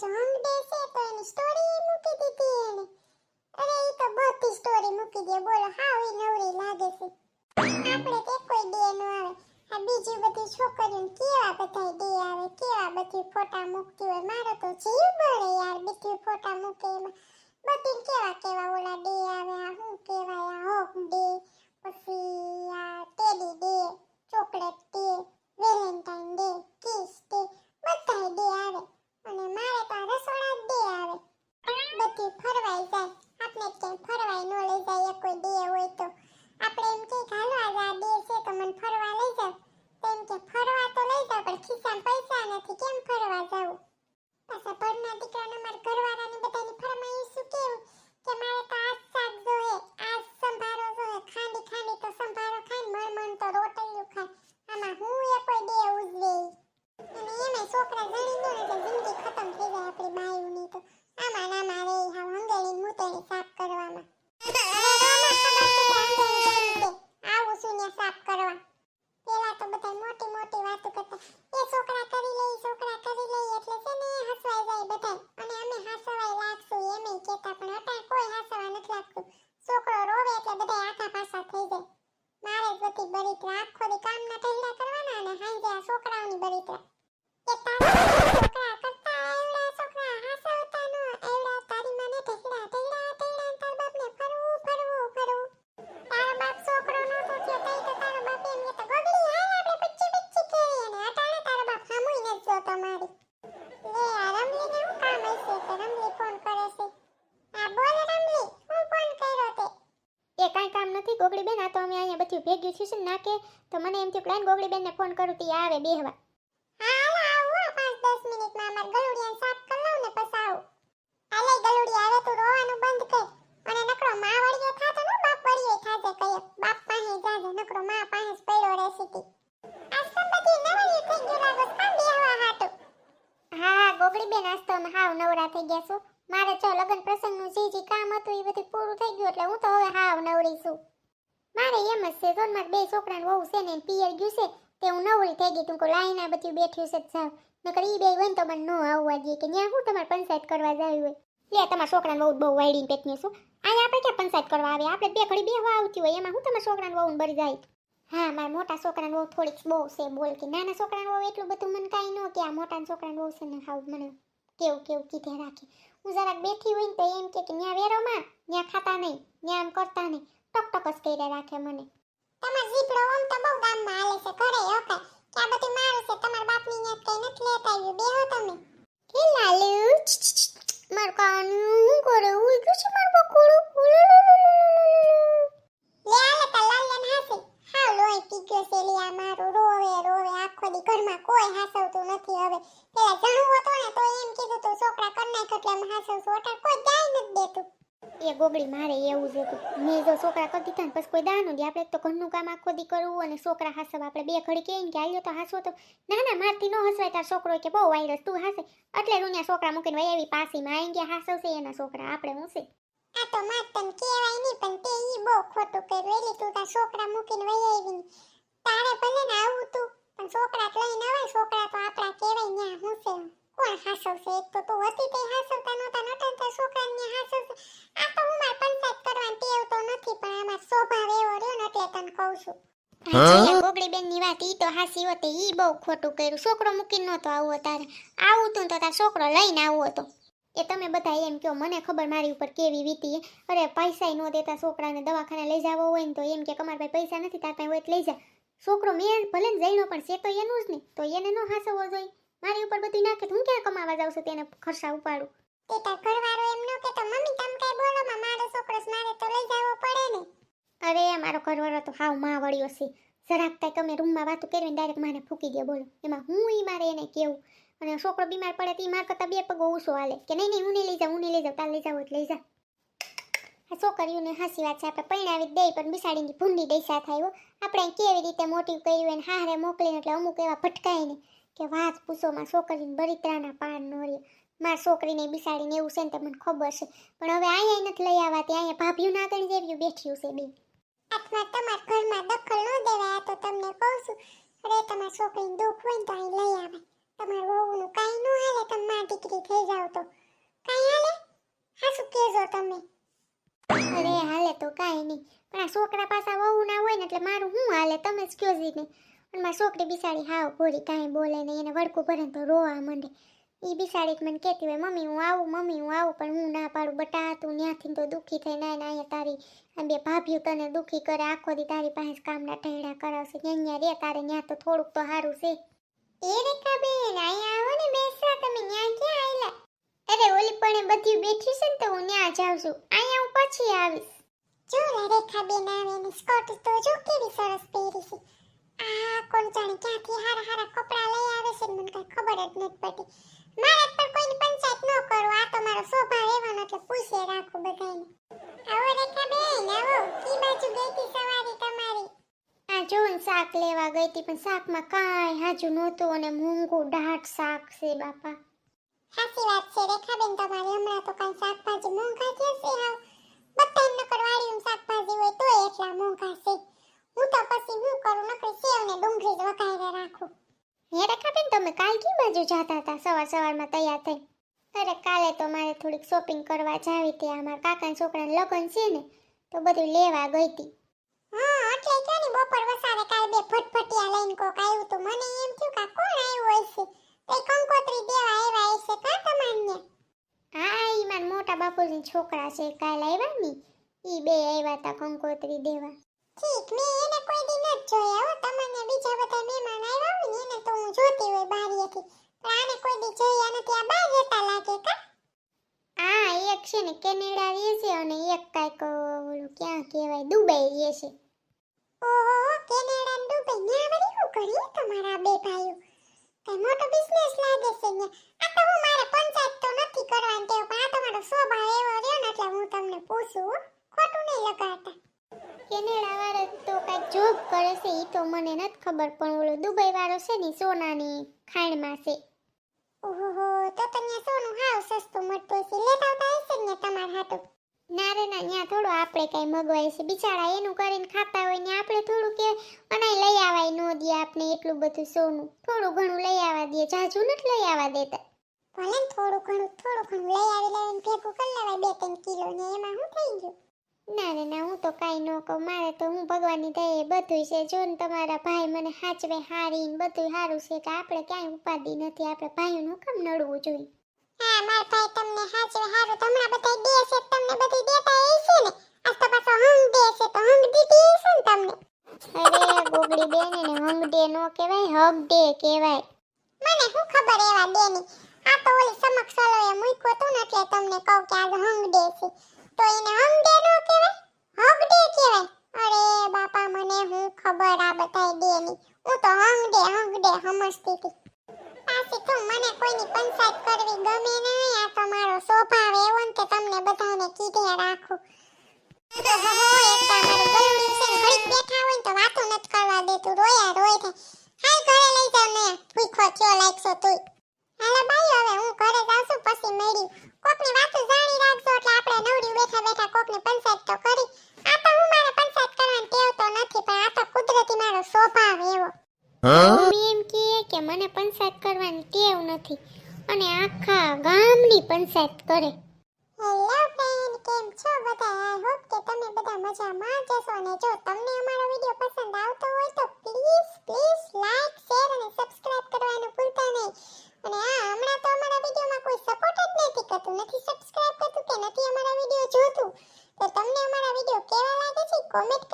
આજ home day છે તો એની સ્ટોરી મૂકી દીધી એને અરે એ તો બધી સ્ટોરી મૂકી દે. બોલો હાવ ઈ નવરી લાગે છે. આપણે તો કોઈ ડે નો આવે. આ બીજી બધી છોકરીઓ કેવા બધા ડે આવે? કેવા બધી ફોટા મૂકતી હોય? મારો તો જીવ બળે યાર, બધી ફોટા મૂકે એમાં. બધી કેવા કેવા ઓલા ડે આવે, આ શું કહેવાય, આ હોક ડે પછી આ teddy day chocolate day Valentine day kiss day બધા ડે આવે. અને મારે તો આ રસોડા ડે આવે. બધી ફરવાઈ જાય. આપણે ક્યાંય ફરવાય ન લઈ જાય કોઈ દે હોય તો. આપણે એમ કે હાલો, આજ આ ડે છે તો મને ફરવા લઈ જાવ તો કે, ફરવા તો લઈ જાવ પણ ખિસ્સામાં પૈસા નથી. કેમ ફરવા જાવ પાછા ભરના દીકરાના મારા ઘરવાળાની બધાની ફરમાઈશ શું કેવું કે મારે તો આજ શાક જોહે આજ સંભારો જોહે ખાંડી ખાંડી તો સંભારો ખાય મણ મણ તો રોટલીઓ ખાય આમાં હું એ કોઈ ડે ઉજવે ઈ. અને એમે છોકરા જણી ગયો ને એટલે જિંદગી ખતમ થઈ જાય આપણી બાયુની તો આમાં ને આમાં રે હાવ હંગેલી મૂતેલી સાફ કરવામાં અરે રોમાં ખબર છે કે હંગેલી કેવી છે. આવું છું ને સાફ કરવા પેલા તો બધા મોટી મોટી વાતો કરતા એ છોકરા કરી લે ઈ છોકરા કરી લે એટલે છે ને હસવાઈ જાય બધા અને અમે હસવાઈ લાગશું એમે કહેતા પણ અટાણે કોઈ હસવા નથી લાગતું છોકરો રોવે એટલે બધા આખા પાછા થઈ જાય મારે જ બધી બળીતરા આખો દી કામના ઢહેડા કરવાના અને હાંજે આ છોકરાઓની બળીતરા કે તારા છોકરા કરતા એવડા છોકરા હસવતા નો એવડા તારી માને ઢહેડા ઢહેડા ઢહેડા તાર બાપને ફરવું ફરવું ફરવું તારો બાપ છોકરો નહોતો થયો તઈ તો તારો બાપ એમ કહેતો ગોગડી હાલ આપણે બચ્ચી બચ્ચી કરી અને અટાણે તારો બાપ સામુય નથી જોતો મારી લે આ રમલીને હું કામ હશે કે રમલી ફોન કરે છે આ બોલ રમલી હું ફોન કર્યો તે એ કાંઈ કામ નથી ગોગડી બેન આ તો અમે અહીંયા બધું ભેગ્યું થયું છે ને નાકે તો મને એમ થયું પ્લાન ગોગડી બેનને ફોન કરું તી આવે બેહવા. હા આવું પાંચ દસ મિનિટમાં અમાર ગલુડિયા સાફ કરી લઉં ને પછી આવું. હાલે ગલુડિયા તું રોવાનું બંધ કર. અને નકરો માં વળિયો થાતો ને બાપ વળિયો થાજે કયે. બાપ પાસે જાજે નકરો માં પાસે જ પડ્યો રહેશે તી આજ તો બધી નવરી થઈ ગયું લાગો કામ બેહવા હાટું. હા હા ગોગડી તો અમે હાવ નવરા થઈ ગયા છું. મારે જો લગ્ન પ્રસંગનું જે જે કામ હતું એ બધું પૂરું થઈ ગયું એટલે હું તો હવે હાવ નવરી છું. મારે એમ જ છે જો મારે બે છોકરાને વહુ છે ને પિયર ગયું છે, તે હું નવરી થઈ ગઈ તું કો લાઈન આ બધું બેઠ્યું છે જાવ નકર ઈ બે હોય ને તો મને ન આવવા દે, કે ત્યાં હું તમારે પંચાયત કરવા જાવી હોય. લે, તમારા છોકરાને બહુ બહુ વાયડીને પેટની છું અહીંયા આપણે ક્યાં પંચાયત કરવા આવે? આપણે બે ઘડી બેહવા આવતી હોય, એમાં હું તમારા છોકરાને બહુ ભરી જાય? હા, મારા મોટા છોકરાને બહુ થોડીક બહુ છે, બોલ કે નાના છોકરાને બહુ એટલું બધું મને કાંઈ ન કે આ મોટા છોકરાને બહુ છે ને હાવ મને કેવું કેવું કીધે રાખે. હું જરાક બેઠી હોય ને તો એમ કે ન્યા વેરોમાં ન્યા ખાતા નહીં ન્યા આમ કરતા નહીં. ટક ટક જ કર્યા રાખે મને. તમાર જીભડો ઓમ તો બહુ ગામમાં હાલે છે ઘરે ઓકે કે આ બધું મારું છે તમારા બાપની ન્યા કઈ નથી લેતા આવ્યું. બેહો તમે. હે લાલુ મારું કાનું હું કરે? હું ગયું છે મારું બકોડું. લે આલે તા લાલ્યાને હાસી. હાવ લોહી પી છે લે આ મારું રોવે રોવે. આખો દી ઘરમાં કોઈ હાસવતું નથી હવે. પેલા જણું છોકરા કર નાખ એટલે એમ હાસવશું અટાણ કોઈ દાય નથી દેતું. એ ગોગડી મારે એવું જ હતું. મેં જો છોકરા કરી દીધા ને પછી કોઈ દાનું દે. આપણે તો ઘરનું કામ આખો દી કરવું અને છોકરા હાસવા. આપણે બે ઘડી કહીને કે આવ્યો તો હાસો તો. ના ના મારથી ન હસવાય. તાર છોકરો કે બહુ વાયરસ. તું હાસે. એટલે રૂનિયા છોકરા મૂકીને વહી આવી. પાસીમાં આઈ ગયા હાસવશે એના છોકરા. આપણે હું છે? આ તો માર તન કહેવાય નહીં પણ તે ઈ બહુ ખોટું કર્યું. એટલે તું તાર છોકરા મૂકીને વહી આવી તારે ભલે ને આવું તું પણ છોકરા જ લઈને આવે છોકરા તો આપણા કહેવાય ન્યા હું છે? કોણ હાસવશે એક તો તું હતી તે હાસવતા નહોતા નહોતા તાર છોકરાને હાસવશે આ તો હું માર પંચાયત કરવાની ટેવ તો નથી પણ આમાં સ્વભાવ એવો રહ્યો ને એટલે તને કહું છું. ગોગડી બેનની વાત ઈ તો હાસી હોતી ઈ બહુ ખોટું કર્યું. છોકરો મૂકીને નહોતો આવો તારે. આવું તું તો તાર છોકરો લઈને આવો હતો એ તમે બધા એમ કહો મને ખબર મારી ઉપર કેવી વીતી અરે પૈસા ન દેતા છોકરાને દવાખાને લઈ જવો હોય ને તો એમ કે અમારા પાસે પૈસા નથી તાર પાસે હોય તો લઈ જા. છોકરો મેં ભલે ને જઈનો પણ છે તો એનું જ ને તો એને ન હાસવો જોઈએ. મારી ઉપર બધું નાખે તો હું ક્યાં કમાવા જાઉં છું તેને ખર્ચા ઉપાડું? તે તાર ઘરવાળો એમ ન તો મમ્મી તમ કઈ બોલો માં મારો છોકરો મારે તો લઈ જવો પડે ને. અરે મારો ઘરવાળો તો હાવમાં વળ્યો છે. જરાક કાંઈક તમે રૂમમાં વાતો કરીને ડાયરેક્ટ માને ફૂકી દે બોલો. એમાં હું ઈ મારે એને કેવું? અને છોકરો બીમાર પડે તો એ માર કરતાં બે પગ ઓછો હાલે. કે નહીં નહીં હું નહીં લઈ જાઉં હું નહીં લઈ જાઉં તાર લઈ જાવ લઈ જા. આ છોકરીઓને હાસી વાત છે આપણે પૈણાવી દઈ પણ બિસાડીની ભૂંડી દઈસા થાય આપણે કેવી રીતે મોટી કર્યું એને હારે મોકલીને એટલે અમુક એવા ભટકાય ને. કે વાત પૂછોમાં છોકરીને બરિત્રાના પાન નોરી માર છોકરીને બિસાડીને એવું છે ને તમને ખબર છે. પણ હવે અહીંયા નથી લઈ આવવાતી અહીંયા ભાભીયું ના આગળ જેવી બેઠ્યું છે બે. અથવા તમારા ઘરમાં દખલ ન દેવાય તો તમને કહું છું. અરે તમારા છોકરીને દુઃખ હોય ને તો અહીં લઈ આવે. તમારું વહુનું કાંઈ ન હાલે તમે માં દીકરી થઈ જાવ તો. કાંઈ હાલે? હાસુ કહેજો તમે? અરે હાલે તો કાંઈ નહીં. પણ આ છોકરા પાછા વહુ ના હોય ને એટલે મારું શું હાલે? તમે જ કયો જી ને અને મારી છોકરી બિસાડી હાવ ભોરી કાંઈ બોલે નહીં, એને વડકું ભરે તો રોવા માંડે. એ બિસાડી મને કહેતી હોય, મમ્મી, હું આવું, મમ્મી, હું આવું, પણ હું ના પાડું, બટા, તું ત્યાંથી તો દુઃખી થઈ, ના અહીંયા તારી, આ બે ભાભીઓ તને દુઃખી કરે, આખો દી તારી પાસે કામના ટેડા કરાવશે અહીંયા રે, તારે ત્યાં તો થોડુંક તો સારું છે. એ રેખા બેન, અહીંયા આવો ને બેસવા તમે ત્યાં ક્યાં આવેલા અરે, ઓલી પણ બધી બેઠી છે ને, તો હું ત્યાં જાઉં છું, અહીંયા હું પછી આવીશ. જો રેખા બેન આવે ને સ્કર્ટ તો જો કેવી સરસ પહેરી છે. આ કોણ જાણે ક્યાંથી હારા હારા કપડાં લઈ આવે છે મને કઈ ખબર જ નથી પડતી. મારે પણ કોઈની પંચાયત ન કરો આ તો મારો સ્વભાવ એવાનો એટલે પૂછે રાખું બધાને આવો રેખા બેન આવો કી બાજુ ગઈ હતી સવારી તમારી? આ જો શાક લેવા ગઈ હતી પણ શાકમાં કાંઈ હાજુ નહોતું અને મોંઘું દાટ શાક છે બાપા. સાચી વાત છે રેખાબેન તમારી હમણાં તો કાંઈ શાકભાજી મોંઘા થયા છે હાવ બધાય નકર વાડીમાં શાકભાજી હોય તોય એટલા મોંઘા છે હું તો પછી શું કરું નકરી સેવ ને ડુંગળી જ વઘારે રાખું હે રેખાબેન તમે કાલ કી બાજુ જતા હતા સવાર સવારમાં તૈયાર થઈ. અરે કાલે તો મારે થોડીક શોપિંગ કરવા જાવી હતી. અમારા કાકાના છોકરાના લગ્ન છે ને તો બધું લેવા ગઈ હતી. હા એટલે જો ને બપોર વસાવે? કાલ બે ફટફટિયા લઈને કોક આવ્યું તો. મને એમ થયું કે કોણ આવ્યું હશે કઈ કંકોત્રી દેવા આવ્યા હશે કા તમારને? હા ઈ મારા મોટા બાપુજી છોકરા છે. કાલ આવ્યા ને ઈ બે આવ્યા તા કંકોત્રી દેવા. ઠીક મેં એને કોઈ દી નથી જોયા હો. તમને બીજા બધા મહેમાન આવ્યા હોય ને એને તો હું જોતી હોય બારીએથી પણ આને કોઈ બીજો જોયા નથી આ બહાર રહેતા લાગે કા? આ એક છે ને કેનેડા રહે છે અને એક કાંઈક ઓલું ક્યાં કહેવાય દુબઈ રહે છે. ઓહો કેનેડા ને દુબઈ. ન્યા વળી શું કરીએ તમારા બે ભાઈઓ? કઈ મોટો બિઝનેસ લાગે છે ન્યા? આ તો હું મારે પંચાયત તો નથી કરવાની ટેવ પણ આ તમારો સ્વભાવ એવો રહ્યો ને એટલે હું તમને પૂછું ખોટું નહીં લગાડતા. કેનેડા વાળો તો કાંઈક જોબ કરે છે એ તો મને નથી ખબર પણ ઓલો દુબઈ વાળો છે ને સોનાની ખાણમાં છે. ઓહો, તો તને સોનું હાવ સસ્તું મળતું હશે. લેતા આવતા હશે ને તમારા હાટું ના રે, ના ત્યાં થોડું આપણે કાંઈ મગવાય છે. બિચારા એનું કરીને ખાતા હોય ને આપણે થોડું કે અનાય લઈ આવાય ન દે આપણે એટલું બધું સોનું. થોડું ઘણું લઈ આવવા દે, જાજુ નથી લઈ આવવા દેતા. ભલે થોડું ઘણું થોડું ઘણું લઈ આવી લાવીને ભેગું કરી લેવાય બે ત્રણ કિલો ને એમાં શું થઈ ગયું? ના રે ના હું તો કાંઈ ન કહું. મારે તો હું ભગવાનની દયે બધું છે. જો ને તમારા ભાઈ મને હાચવે હારી ને બધું સારું છે કે આપણે ક્યાંય ઉપાધિ નથી. આપણે ભાઈઓનું કેમ નડવું જોઈએ. હા માર ભાઈ તમને હાચવે હારું. તો બધા દે છે તમને બધી દેતા હશે ને? આજ તો પાછો હંગ દે છે તો હંગ દીધી હશે ને તમને? અરે ગોગડી બેન એને હંગ ડે નો કહેવાય હગ ડે કહેવાય. મને શું ખબર એવા દેની આ તો ઓલી સમક્ષ ઓલોએ મૂક્યો તો ને એટલે તમને કહું કે આજ હંગ દે છે. તો એને હંગ ડે નો કહેવાય હગ ડે કહેવાય અરે બાપા મને હું ખબર આ બધાય દેની હું તો હંગ ડે હંગ ડે સમજતી હતી પાછી તો મને કોઈની પંચાયત કરવી ગમે નહીં. આ તો મારો સ્વભાવ એવો ને કે તમને બધાને કીધે રાખું. રાખજો એટલે આપણે બેઠા બેઠા કોકને તો કરી આ તો હું મારે પંચાયત કરવાની ટેવ તો નથી પણ આ તો કુદરતી મારો સ્વભાવ એવો મમ્મી એમ કહે કે મને પંચાયત કરવાની ટેવ નથી અને આખા ગામની પંચાયત કરે. હેલો ફ્રેન્ડ કેમ છો? બધા? આઈ હોપ કે તમે બધા મજામાં જ હશો અને જો તમને અમારો વિડિયો પસંદ આવતો હોય તો પ્લીઝ પ્લીઝ લાઈક શેર અને સબસ્ક્રાઇબ કરવાનું ભૂલતા નહીં. અને આ હમણાં તો અમારા વિડિયોમાં કોઈ સપોર્ટ જ નથી કરતું. નથી સબસ્ક્રાઇબ કરતું કે નથી અમારા વિડિયો જોતું? તો તમને અમારા વિડિયો કેવા લાગે છે? કોમેન્ટ